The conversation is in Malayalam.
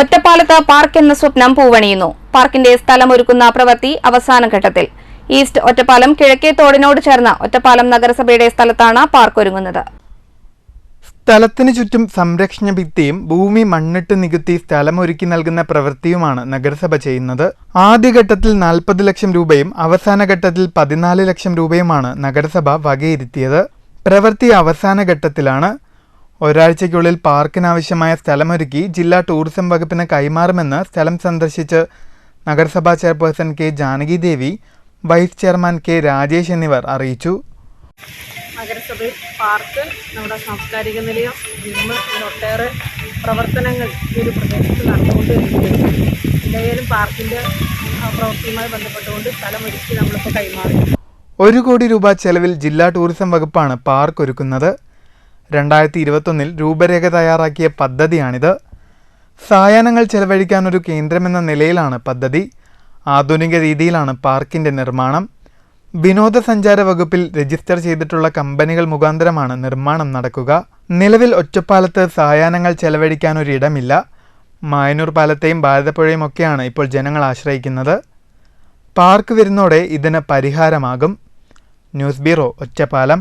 ഒറ്റപ്പാലത്ത് പാർക്ക് എന്ന സ്വപ്നം പൂവണിയുന്നു. പാർക്കിന്റെ സ്ഥലമൊരുക്കുന്ന പ്രവൃത്തി അവസാന ഘട്ടത്തിൽ. ഈസ്റ്റ് ഒറ്റപ്പാലം കിഴക്കേ തോടിനോട് ചേർന്ന ഒറ്റപ്പാലം നഗരസഭയുടെ സ്ഥലത്താണ് പാർക്ക് ഒരുങ്ങുന്നത്. സ്ഥലത്തിനു ചുറ്റും സംരക്ഷണ ഭിത്തിയും ഭൂമി മണ്ണിട്ട് നികുത്തി സ്ഥലമൊരുക്കി നൽകുന്ന പ്രവൃത്തിയുമാണ് നഗരസഭ ചെയ്യുന്നത്. ആദ്യഘട്ടത്തിൽ നാൽപ്പത് ലക്ഷം രൂപയും അവസാന ഘട്ടത്തിൽ പതിനാല് ലക്ഷം രൂപയുമാണ് നഗരസഭ വകയിരുത്തിയത്. പ്രവൃത്തി അവസാന ഘട്ടത്തിലാണ് ഒരാഴ്ചയ്ക്കുള്ളിൽ പാർക്കിനാവശ്യമായ സ്ഥലമൊരുക്കി ജില്ലാ ടൂറിസം വകുപ്പിന് കൈമാറുമെന്ന് സ്ഥലം സന്ദർശിച്ച് നഗരസഭാ chairperson K Janaki Devi vice chairman K Rajesh എന്നിവർ അറിയിച്ചു. നഗരസഭയിൽ പാർക്ക് നമ്മുടെ സാംസ്കാരിക നിലയം ജിമ്മ് ഇങ്ങനെ ഒട്ടേറെ പ്രവർത്തനങ്ങൾ ഈ ഒരു പ്രദേശത്ത് നടന്നുകൊണ്ടിരിക്കുകയാണ്. എന്തായാലും പാർക്കിന്റെ പ്രവൃത്തിയുമായി ബന്ധപ്പെട്ടുകൊണ്ട് സ്ഥലമൊരുക്കി നമ്മളിപ്പോൾ കൈമാറി. ഒരു കോടി രൂപ ചെലവിൽ ജില്ലാ ടൂറിസം വകുപ്പാണ് പാർക്ക് ഒരുക്കുന്നത്. രണ്ടായിരത്തി ഇരുപത്തൊന്നിൽ രൂപരേഖ തയ്യാറാക്കിയ പദ്ധതിയാണിത്. സായാഹ്നങ്ങൾ ചെലവഴിക്കാൻ ഒരു കേന്ദ്രമെന്ന നിലയിലാണ് പദ്ധതി. ആധുനിക രീതിയിലാണ് പാർക്കിന്റെ നിർമ്മാണം. വിനോദസഞ്ചാര വകുപ്പിൽ രജിസ്റ്റർ ചെയ്തിട്ടുള്ള കമ്പനികൾ മുഖാന്തരമാണ് നിർമ്മാണം നടക്കുക. നിലവിൽ ഒറ്റപ്പാലത്ത് സായാഹ്നങ്ങൾ ചെലവഴിക്കാൻ ഒരിടമില്ല മായനൂർ പാലത്തെയും ഭാരതപ്പുഴയും ഒക്കെയാണ് ഇപ്പോൾ ജനങ്ങൾ ആശ്രയിക്കുന്നത്. പാർക്ക് വരുന്നതോടെ ഇതിന് പരിഹാരമാകും. News bureau Ottapalam.